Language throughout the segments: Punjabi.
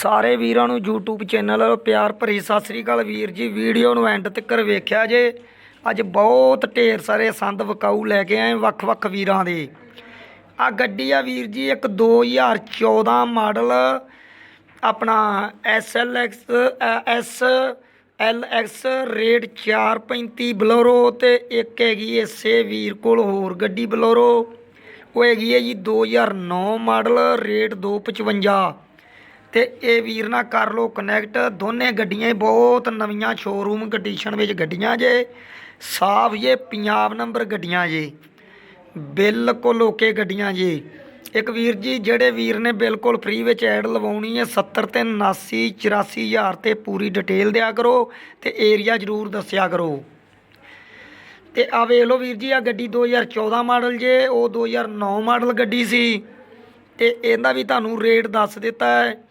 ਸਾਰੇ ਵੀਰਾਂ ਨੂੰ YouTube ਚੈਨਲ ਵੱਲੋਂ ਪਿਆਰ ਭਰੀ ਸਤਿ ਸ੍ਰੀ ਅਕਾਲ ਵੀਰ ਜੀ। ਵੀਡੀਓ ਨੂੰ ਐਂਡ ਤੱਕ ਵੇਖਿਆ ਜੇ। ਅੱਜ ਬਹੁਤ ਢੇਰ ਸਾਰੇ ਸੰਦ ਵਕਾਊ ਲੈ ਕੇ ਆਏ ਵੱਖ-ਵੱਖ ਵੀਰਾਂ ਦੇ। ਆ ਗੱਡੀ ਆ ਵੀਰ ਜੀ, ਇੱਕ 2014 ਮਾਡਲ। ਆਪਣਾ SLX S L X rate 435 Bolero ਤੇ ਇੱਕ ਹੈਗੀ ਇਸੇ ਵੀਰ ਕੋਲ ਹੋਰ ਗੱਡੀ ਬਲੋਰੋ। ਉਹ ਹੈਗੀ ਹੈ ਜੀ 2009 ਮਾਡਲ, ਰੇਟ 255 ਤੇ ਇਹ ਵੀਰ ਨਾਲ ਕਰ ਲਓ ਕਨੈਕਟ ਦੋਨੇ ਗੱਡੀਆਂ ਬਹੁਤ ਨਵੀਆਂ ਸ਼ੋਰੂਮ ਕੰਡੀਸ਼ਨ ਵਿੱਚ ਗੱਡੀਆਂ ਜੇ। ਸਾਫ਼ ਜੇ, ਪੰਜਾਬ ਨੰਬਰ ਗੱਡੀਆਂ ਜੇ। ਬਿਲਕੁਲ ਓਕੇ ਗੱਡੀਆਂ ਜੀ। ਇੱਕ ਵੀਰ ਜੀ, ਜਿਹੜੇ ਵੀਰ ਨੇ ਬਿਲਕੁਲ ਫ੍ਰੀ ਵਿੱਚ ਐਡ ਲਵਾਉਣੀ ਹੈ 70 ਤੇ 79 84 ਹਜ਼ਾਰ ਤੇ ਪੂਰੀ ਡਿਟੇਲ ਦਿਆ ਕਰੋ ਤੇ ਏਰੀਆ ਜ਼ਰੂਰ ਦੱਸਿਆ ਕਰੋ। ਤੇ ਆ ਵੇਖ ਲਓ ਵੀਰ ਜੀ ਆ ਗੱਡੀ 2014 ਮਾਡਲ ਜੇ, ਉਹ 2009 ਮਾਡਲ ਗੱਡੀ ਸੀ। ਤੇ ਇਹਦਾ ਵੀ ਤੁਹਾਨੂੰ ਰੇਟ ਦੱਸ ਦਿੱਤਾ ਹੈ।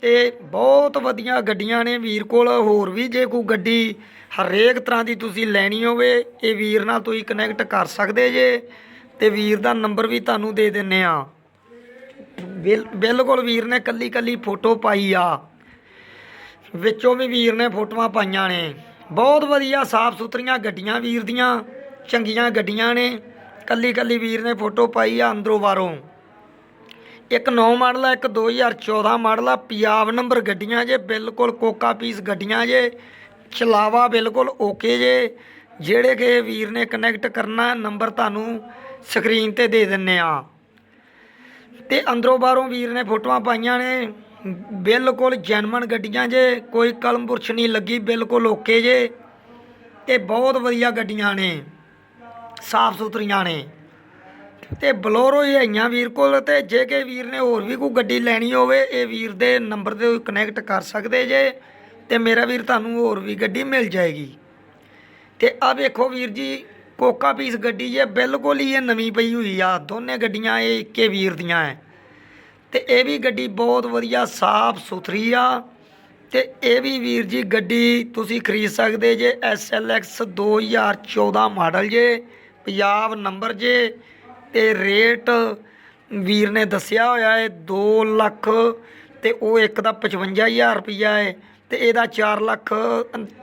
ਤੇ ਬਹੁਤ ਵਧੀਆ ਗੱਡੀਆਂ ਨੇ। ਵੀਰ ਕੋਲ ਹੋਰ ਵੀ ਜੇ ਕੋਈ ਗੱਡੀ ਹਰੇਕ ਤਰ੍ਹਾਂ ਦੀ ਤੁਸੀਂ ਲੈਣੀ ਹੋਵੇ, ਇਹ ਵੀਰ ਨਾਲ ਤੁਸੀਂ ਕਨੈਕਟ ਕਰ ਸਕਦੇ ਜੇ। ਤੇ ਵੀਰ ਦਾ ਨੰਬਰ ਵੀ ਤੁਹਾਨੂੰ ਦੇ ਦਿੰਨੇ ਆ। ਬਿਲ- ਬਿਲਕੁਲ ਵੀਰ ਨੇ ਕੱਲੀ ਕੱਲੀ ਫੋਟੋ ਪਾਈ ਆ। ਵਿੱਚੋਂ ਵੀ ਵੀਰ ਨੇ ਫੋਟੋਆਂ ਪਾਈਆਂ ਨੇ। ਬਹੁਤ ਵਧੀਆ ਸਾਫ਼ ਸੁਥਰੀਆਂ ਗੱਡੀਆਂ ਵੀਰ ਦੀਆਂ, ਚੰਗੀਆਂ ਗੱਡੀਆਂ ਨੇ। ਕੱਲੀ ਕੱਲੀ ਵੀਰ ਨੇ ਫੋਟੋ ਪਾਈ ਆ ਅੰਦਰੋਂ ਬਾਹਰੋਂ। ਇੱਕ 9 ਮਾਡਲ ਆ, ਇੱਕ 2014 ਮਾਡਲ ਆ, ਪੰਜਾਬ ਨੰਬਰ ਗੱਡੀਆਂ ਜੇ, ਬਿਲਕੁਲ ਕੋਕਾ ਪੀਸ ਗੱਡੀਆਂ ਜੇ, ਚਲਾਵਾ ਬਿਲਕੁਲ ਓਕੇ ਜੇ, ਜਿਹੜੇ ਕਿ ਵੀਰ ਨੇ ਕਨੈਕਟ ਕਰਨਾ ਨੰਬਰ ਤੁਹਾਨੂੰ ਸਕਰੀਨ ਤੇ ਦੇ ਦਿੰਨੇ ਆ। ਤੇ ਅੰਦਰੋਂ ਬਾਹਰੋਂ ਵੀਰ ਨੇ ਫੋਟੋਆਂ ਪਾਈਆਂ ਨੇ, ਬਿਲਕੁਲ ਜੈਨੂਇਨ ਗੱਡੀਆਂ ਜੇ, ਕੋਈ ਕਲਮ ਬੁਰਸ਼ ਨਹੀਂ ਲੱਗੀ, ਬਿਲਕੁਲ ਓਕੇ ਜੇ, ਤੇ ਬਹੁਤ ਵਧੀਆ ਗੱਡੀਆਂ ਨੇ ਸਾਫ਼ ਸੁਥਰੀਆਂ ਨੇ। ਤੇ ਬਲੋਰੋ ਹੀ ਆਈਆਂ ਵੀਰ ਕੋਲ ਤੇ ਜੇ ਕਿ ਵੀਰ ਨੇ ਹੋਰ ਵੀ ਕੋਈ ਗੱਡੀ ਲੈਣੀ ਹੋਵੇ, ਇਹ ਵੀਰ ਦੇ ਨੰਬਰ ਤੇ ਕਨੈਕਟ ਕਰ ਸਕਦੇ ਜੇ ਤੇ ਮੇਰਾ ਵੀਰ ਤੁਹਾਨੂੰ ਹੋਰ ਵੀ ਗੱਡੀ ਮਿਲ ਜਾਏਗੀ। ਤੇ ਆ ਵੇਖੋ ਵੀਰ ਜੀ, ਕੋਕਾ ਪੀਸ ਗੱਡੀ ਜੇ ਬਿਲਕੁਲ ਹੀ ਇਹ ਨਵੀਂ ਪਈ ਹੋਈ ਆ, ਦੋਨੇ ਗੱਡੀਆਂ ਇਹ ਇੱਕੇ ਵੀਰ ਦੀਆਂ ਐ। ਤੇ ਇਹ ਵੀ ਗੱਡੀ ਬਹੁਤ ਵਧੀਆ, ਸਾਫ਼ ਸੁਥਰੀ ਆ। ਤੇ ਇਹ ਵੀ ਵੀਰ ਜੀ ਗੱਡੀ ਤੁਸੀਂ ਖਰੀਦ ਸਕਦੇ ਜੇ SLX 2014 ਮਾਡਲ ਜੇ, ਪੰਜਾਬ ਨੰਬਰ ਜੇ। ਤੇ ਰੇਟ ਵੀਰ ਨੇ ਦੱਸਿਆ ਹੋਇਆ ਹੈ 2 ਲੱਖ ਤੇ ਉਹ ਇੱਕ ਦਾ 55000 ਰੁਪਈਆ ਹੈ ਤੇ ਇਹਦਾ 4 ਲੱਖ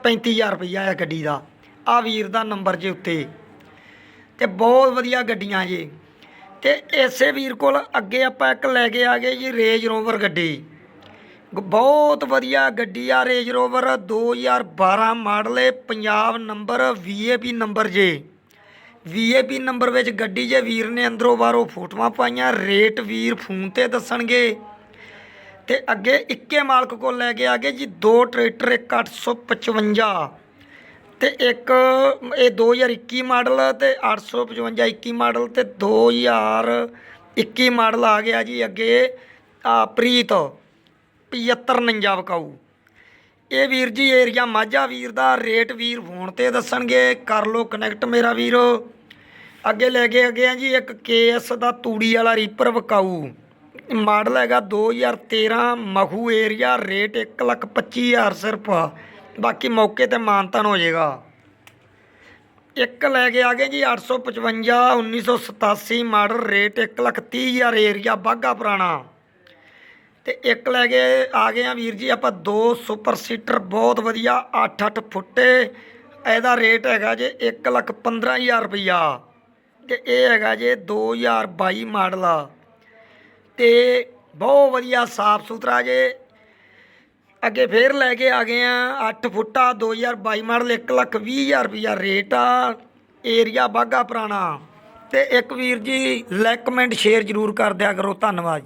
35000 ਰੁਪਈਆ ਹੈ ਗੱਡੀ ਦਾ। ਆ ਵੀਰ ਦਾ ਨੰਬਰ ਜੇ ਉੱਤੇ। ਤੇ ਬਹੁਤ ਵਧੀਆ ਗੱਡੀਆਂ ਜੀ। ਤੇ ਇਸੇ ਵੀਰ ਕੋਲ ਅੱਗੇ ਆਪਾਂ ਇੱਕ ਲੈ ਕੇ ਆ ਗਏ ਜੀ ਰੇਂਜ ਰੋਵਰ ਗੱਡੀ। ਗ- ਬਹੁਤ ਵਧੀਆ ਗੱਡੀ ਆ ਰੇਂਜ ਰੋਵਰ। 2012 ਮਾਡਲ ਹੈ ਪੰਜਾਬ ਨੰਬਰ ਵੀਏਪੀ ਨੰਬਰ ਜੇ। ਵੀਏਪੀ ਨੰਬਰ ਵਿੱਚ ਗੱਡੀ ਜੇ ਵੀਰ ਨੇ ਅੰਦਰੋਂ ਬਾਹਰੋਂ ਫੋਟੋਆਂ ਪਾਈਆਂ, ਰੇਟ ਵੀਰ ਫੋਨ ਤੇ ਦੱਸਣਗੇ। ਤੇ ਅੱਗੇ ਇੱਕੇ ਮਾਲਕ ਕੋਲ ਲੈ ਕੇ ਆ ਗਏ ਜੀ, ਦੋ ਟਰੈਕਟਰ, ਇੱਕ 855 ਤੇ ਇੱਕ, ਇਹ 2021 ਮਾਡਲ ਤੇ 855 21 ਮਾਡਲ ਤੇ 2021 ਮਾਡਲ ਆ ਗਿਆ ਜੀ ਅੱਗੇ, ਆ ਪ੍ਰੀਤ 7549 ਵਕਾਊ। ਇਹ ਵੀਰ ਜੀ ਏਰੀਆ ਮਾਝਾ ਵੀਰ ਦਾ, ਰੇਟ ਵੀਰ ਫੋਨ ਤੇ ਦੱਸਣਗੇ, ਕਰ ਲੋ ਕਨੈਕਟ ਮੇਰਾ ਵੀਰ। ਅੱਗੇ ਲੈ ਕੇ ਅੱਗੇ ਆ ਜੀ, ਇੱਕ ਕੇਐਸ ਦਾ ਤੂੜੀ ਵਾਲਾ ਰੀਪਰ ਵਕਾਊ। ਮਾਡਲ ਹੈਗਾ 2013 ਮਹੂ ਏਰੀਆ, ਰੇਟ 125000 ਸਿਰਫ ਬਾਕੀ ਮੌਕੇ ਤੇ ਮਾਨਤਨ ਹੋ ਜਾਏਗਾ। ਇੱਕ ਲੈ ਕੇ ਆ ਗਏ ਜੀ 855 1987 model, rate 130000 area Bagha Purana. ਤੇ ਇੱਕ ਲੈ ਕੇ ਆ ਗਏ ਆ ਵੀਰ ਜੀ, ਆਪਾਂ ਦੋ ਸੁਪਰ ਸੀਟਰ, ਬਹੁਤ ਵਧੀਆ 8-8 ਫੁੱਟੇ। ਇਹਦਾ ਰੇਟ ਹੈਗਾ ਜੇ 115000 ਰੁਪਈਆ। ਤੇ ਇਹ ਹੈਗਾ ਜੇ 2022 ਮਾਡਲ ਆ। ਤੇ ਬਹੁਤ ਵਧੀਆ ਸਾਫ਼ ਸੁਥਰਾ ਜੇ। ਅੱਗੇ ਫੇਰ ਲੈ ਕੇ ਆ ਗਏ ਆ 8 ਫੁੱਟਾ 2022 ਮਾਡਲ 120000 ਰੁਪਈਆ ਰੇਟ ਆ। ਏਰੀਆ ਬਾਗਾ ਪੁਰਾਣਾ। ਤੇ ਇੱਕ ਵੀਰ ਜੀ ਲਾਈਕ ਕਮੈਂਟ ਸ਼ੇਅਰ ਜ਼ਰੂਰ ਕਰ ਦਿਆ ਕਰੋ। ਧੰਨਵਾਦ